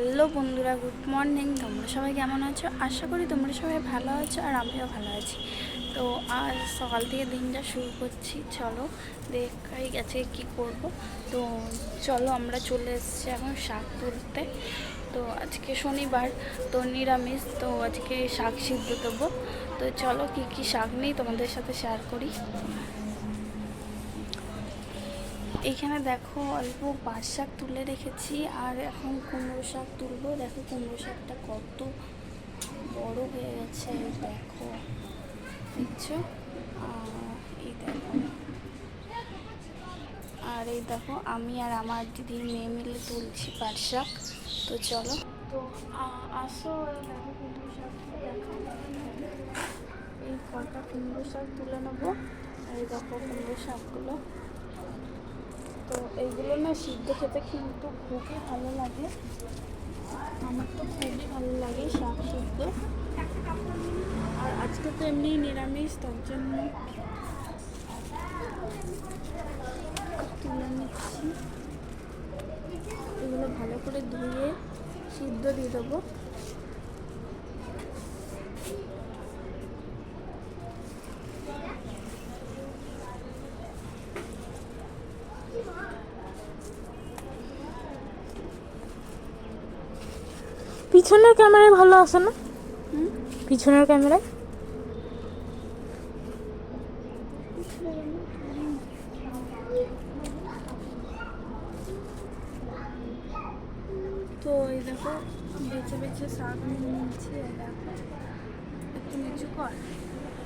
Hello বন্ধুরা, good morning. তোমরা সবাই কেমন আছো? আশা করি তোমরা সবাই ভালো আছো আর আমিও ভালো আছি। তো আজ সকাল থেকে দিনটা শুরু করছি। চলো দেখাই গেছে কি করব। তো চলো আমরা চলে এসেছি এখন শাক তুলতে। তো আজকে শনিবার, তো নিরামিষ, তো আজকে শাক সিদ্ধ দেবো। তো চলো কি কি শাক নেই তোমাদের সাথে শেয়ার করি। এইখানে দেখো অল্প পাট শাক তুলে রেখেছি, আর এখন কুমড়ো শাক তুলবো। দেখো কুমড়ো শাকটা কত বড় হয়ে গেছে দেখো। দেখছ? এই দেখো। আর এই দেখো, আমি আর আমার দিদির মেয়ে মিলে তুলছি পাট শাক। তো চলো। তো আসো দেখো কুমড়ো শাক এই কটা কুমড়ো শাক তুলে নেব। এই দেখো কুমড়ো শাকগুলো। এইগুলো না সিদ্ধ খেতে কিন্তু খুবই ভালো লাগে। আমার তো খুবই ভালো লাগে শাক সিদ্ধ। আর আজকে তো এমনি নিরামিষ, তার জন্য তুলে নিচ্ছি। এগুলো ভালো করে ধুয়ে সিদ্ধ দিয়ে দেবো। পিছনের ক্যামেরায় ভালো আসে না? পিছনের ক্যামেরায়? তো এই দেখো শাক নিয়ে দেখো। একটু নিচু কর।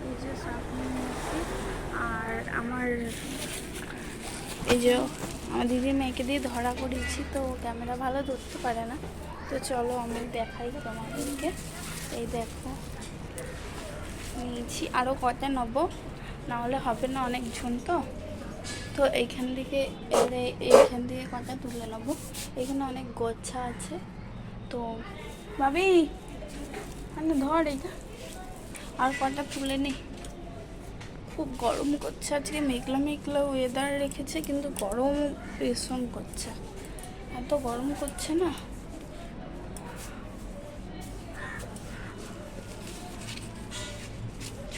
এই যে শাক নিয়ে নিয়েছি আর আমার এই যে আমার দিদির মেয়েকে দিয়ে ধরা করিয়েছি তো ক্যামেরা ভালো ধরতে পারে না। তো চলো আমি দেখাই তোমাদেরকে। এই দেখো নিয়েছি আরও কটা নেব? নাহলে হবে না অনেক ঝুন তো। তো এইখান থেকে এইখান থেকে কটা তুলে নেব? এখানে অনেক গোছা আছে। তো ভাবি মানে ধর এইটা। আর কটা তুলে নি? খুব গরম করছে আজকে। মেঘলা মেঘলা ওয়েদার রেখেছে, কিন্তু গরম ভীষণ করছে। এত গরম করছে না।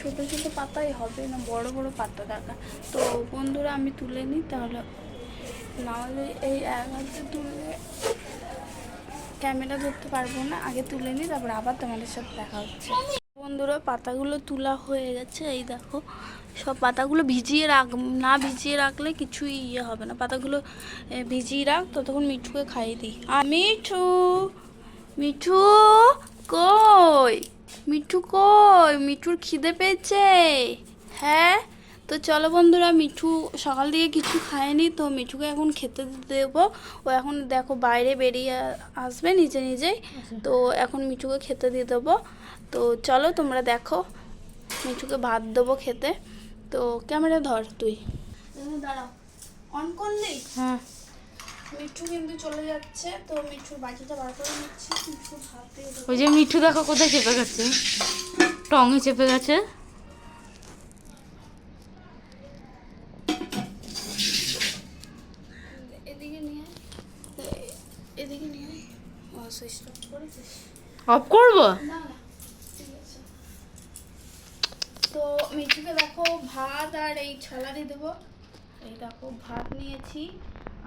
ছোট ছোট পাতাই হবে না, বড় বড় পাতা দরকার তো বন্ধুরা, আমি তুলে নিই তাহলে। নাহলে এই এক হাতে তুললে ক্যামেরা ধরতে পারব না, আগে তুলে নিই, তারপর আবার তোমাদের সাথে দেখা হচ্ছে। বন্ধুরা, পাতাগুলো তোলা হয়ে গেছে, এই দেখো। সব পাতাগুলো ভিজিয়ে রাখ, না ভিজিয়ে রাখলে কিছুই ইয়ে হবে না। পাতাগুলো ভিজিয়ে রাখ, ততক্ষণ মিঠুকে খাইয়ে দিই। আর মিঠু মিঠু কই? মিঠু কই? মিঠুর খিদে পেয়েছে। হ্যাঁ? তো চলো বন্ধুরা মিঠু সকাল থেকে কিছু খায়নি তো মিঠুকে এখন খেতে দেবো। ও এখন দেখো বাইরে বেরিয়ে আসবে নিজে নিজেই। তো এখন মিঠুকে খেতে দিয়ে দেবো। তো চলো তোমরা দেখো মিঠুকে ভাত দেবো খেতে। তো ক্যামেরা ধর তুই। দাঁড়াও অন করলি? হ্যাঁ। মিঠু কিন্তু চলে যাচ্ছে তো মিঠুর বাটিটা বার করে নিচ্ছি। মিঠু ভাত দিয়ে দেবো। ওই যে মিঠু দেখো কোথায় চেপে গেছে। টঙে চেপে গেছে। অফ করব? তো মিঠুকে দেখো ভাত আর এই ছলা দিয়ে দেবো। এই দেখো ভাত নিয়েছি।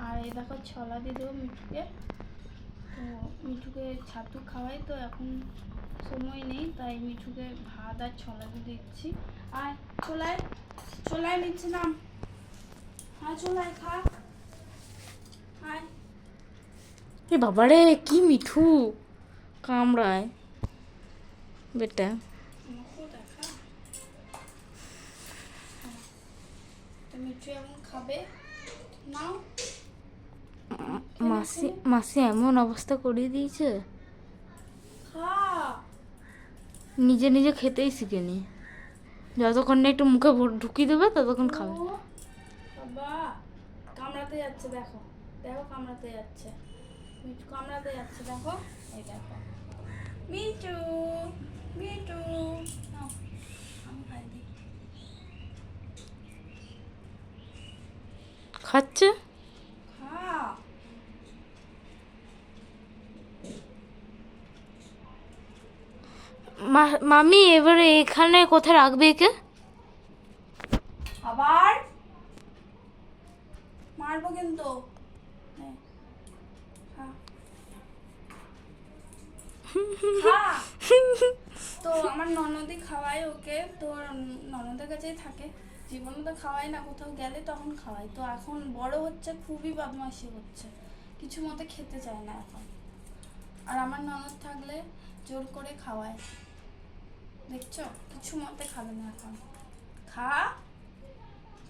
আর এই দেখো ছলা দিয়ে দেবো মিঠুকে। তো মিঠুকে ছাতু খাওয়াই তো এখন সময় নেই তাই মিঠুকে ভাত আর ছলা দিয়ে দিচ্ছি। আর ছোলায় নিচ্ছে না। হ্যাঁ ছোলায় খা। আয় এ বাবারে কি মিঠু? কামড়ায়। বেটা। তো মিঠু এখন খাবে। নাও। মাসি মাসি এমন অবস্থা করিয়ে দিয়েছে। নিজে নিজে খেতেই শিখেনি। যতক্ষণ না একটু মুখে ঢুকিয়ে দেবে ততক্ষণ খাবে। বাবা কামড়াতে যাচ্ছে দেখো। দেখো কামড়াতে যাচ্ছে। মিঠু কামড়াতে যাচ্ছে দেখো। এই দেখো। মিঠু মিঠু। খাচ্ছে খা মা- মামি এবারে এখানে কোথায় রাখবে একে? আবার? মারবো কিন্তু। নে, খা। খা। তো আমার ননদি খাওয়াই ওকে। তোর ননদের কাছেই থাকে। জীবনে তো খাওয়াই না কোথাও গেলে তখন খাওয়াই তো এখন বড় হচ্ছে খুবই বদমাইশি হচ্ছে। কিছু মতে খেতে চায় না এখন। আর আমার ননদ থাকলে জোর করে খাওয়ায়। দেখছ? কিছু মতে খাবে না এখন। খা।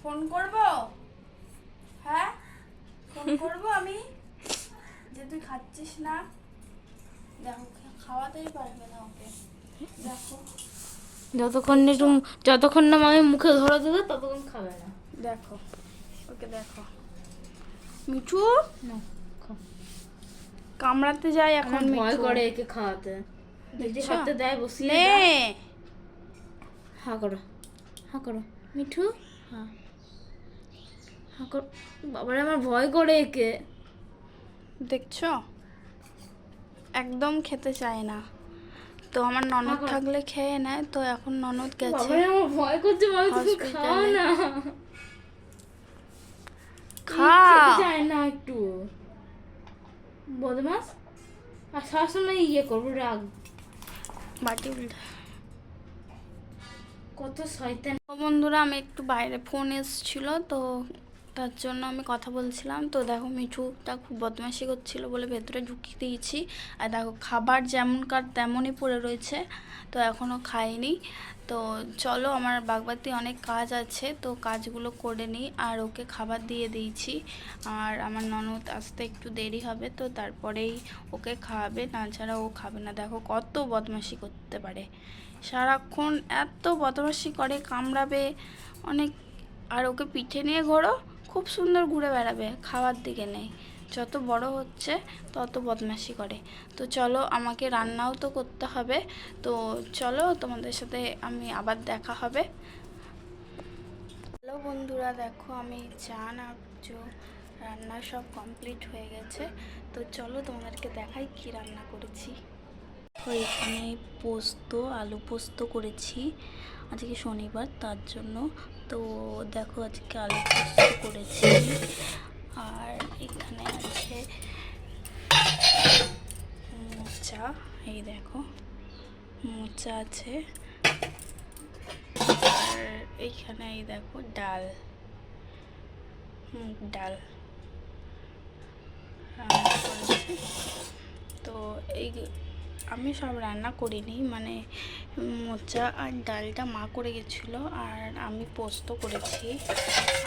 ফোন করব? হ্যাঁ? ফোন করব আমি? যে তুই খাচ্ছিস না? দেখো খাওয়াতেই পারবে না ওকে। দেখো। যতক্ষণ না একটু যতক্ষণ না মামি মুখে ধরে দেবে ততক্ষণ খাবে না। দেখো। ওকে দেখো। মিঠু? না কামড়াতে যায় এখন ভয় করে একে খাওয়াতে। যদি? হাতে দেয় বসিয়ে। হা করো হা করো মিঠু? হা হা করো বাবারে আমার ভয় করে একে। দেখছ? একদম খেতে চায় না। তো আমার ননদ। থাকলে খেয়ে নেয় তো এখন ননদ গেছে। আমার ভয় করছে মামি তুমি খাও না। খা। চায় না একটু। বদমাস। আর সবসময় ইয়ে করব রাগ। বাটি উল্টা। কত শয়তান। বন্ধুরা, আমি একটু বাইরে ফোন এসেছিল, তো তার জন্য আমি কথা বলছিলাম। তো দেখো, মিঠুটা খুব বদমাইশি করছিল বলে ভেতরে ঢুকিয়ে দিয়েছি। আর দেখো, খাবার যেমনকার তেমনই পড়ে রয়েছে, তো এখনও খাইনি। তো চলো, আমার বাগবাতি অনেক কাজ আছে, তো কাজগুলো করে নিই। আর ওকে খাবার দিয়ে দিয়েছি। আর আমার ননদ আসতে একটু দেরি হবে, তো তারপরেই ওকে খাওয়াবে, না ছাড়া ও খাবে না। দেখো, কত বদমাইশি করতে পারে। সারাক্ষণ এত বদমাশি করে, কামড়াবে, অনেক, আর ওকে পিঠে নিয়ে ঘোরো, খুব সুন্দর ঘুরে বেড়াবে, খাওয়ার দিকে নেই। যত বড় হচ্ছে, তত বদমাশি করে। তো চলো, আমাকে রান্নাও তো করতে হবে। তো চলো, তোমাদের সাথে আমি আবার দেখা হবে। হ্যালো বন্ধুরা, দেখো আমি আর পুজো রান্না সব কমপ্লিট হয়ে গেছে। তো চলো তোমাদেরকে দেখাই কি রান্না করেছি। তো এখানে পোস্ত, আলু পোস্ত করেছি আজকে শনিবার, তার জন্য। তো দেখো আজকে আলু পোস্ত করেছি। আর এখানে আছে মোচা, এই দেখো, মোচা আছে। আর এইখানে এই দেখো ডাল ডাল তো এই আমি সব রান্না করিনি মানে মোচা আর ডালটা মা করে গেছিল আর আমি পোস্ত করেছি।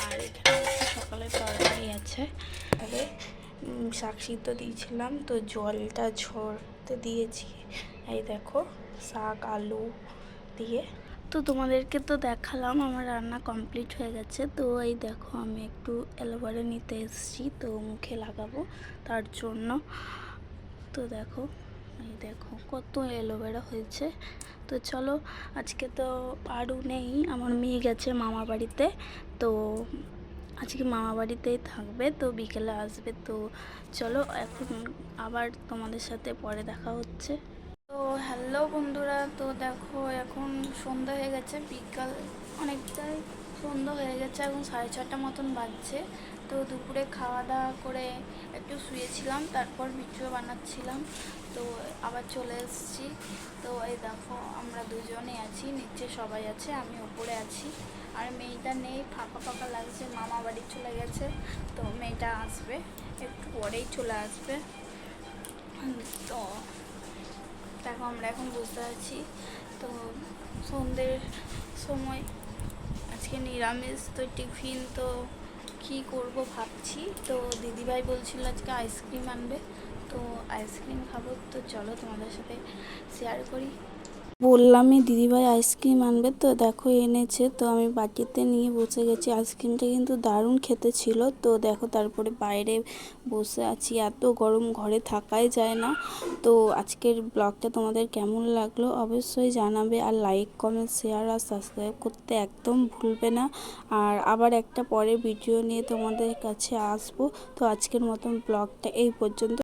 আর এখানে সকালে তরকারি আছে। তবে শাক সিদ্ধ দিয়েছিলাম, তো জলটা ঝরতে দিয়েছি। এই দেখো, শাক, আলু দিয়ে। তো তোমাদেরকে তো দেখালাম, আমার রান্না কমপ্লিট হয়ে গেছে। তো এই দেখো, আমি একটু অ্যালোভেরা নিতে এসেছি, তো মুখে লাগাবো তার জন্য। তো দেখো এই দেখো, কত অ্যালোভেরা হয়েছে। তো চলো, আজকে তো আরও নেই, আমার মেয়ে গেছে মামা বাড়িতে। তো আজকে মামা বাড়িতেই থাকবে, তো বিকেলে আসবে। তো চলো, এখন আবার তোমাদের সাথে পরে দেখা হচ্ছে। তো হ্যালো বন্ধুরা, তো দেখো, এখন সন্ধ্যা হয়ে গেছে, বিকাল অনেকটাই সন্ধ্যা হয়ে গেছে, এখন সাড়ে ছটা মতন বাজছে। তো দুপুরে খাওয়া দাওয়া করে একটু শুয়েছিলাম, তারপর ভিডিও বানাচ্ছিলাম। তো আবার চলে এসেছি। তো এই দেখো, আমরা দুজনে আছি, নিচে সবাই আছে, আমি উপরে আছি। আর মেয়েটা নেই, ফাঁকা ফাঁকা লাগছে, মামা বাড়ি চলে গেছে। তো মেয়েটা আসবে, একটু পরেই চলে আসবে। তো দেখো, আমরা এখন বুঝতে পারছি। তো সন্ধ্যের সময়, আজকে নিরামিষ, তো টিফিন তো কি করব ভাবছি। তো দিদিভাই বলছিল আজকে আইসক্রিম আনবে। তো আইসক্রিম খাব। তো চলো তোমাদের সাথে শেয়ার করি। বললামই, দিদিভাই, আইসক্রিম আনবে তো? দেখো, এনেছে তো, আমি বাটিতে নিয়ে বসে গেছি। আইসক্রিমটা কিন্তু দারুণ খেতে ছিল তো, দেখো, তারপরে বাইরে বসে আছি। এত গরম ঘরে থাকাই যায় না। তো, আজকের ব্লগটা তোমাদের কেমন লাগল অবশ্যই জানাবে আর লাইক, কমেন্ট, শেয়ার আর সাবস্ক্রাইব করতে একদম ভুলবে না। আর আবার একটা পরে ভিডিও নিয়ে তোমাদের কাছে আসব। তো, আজকের মতন ব্লগটা এই পর্যন্ত।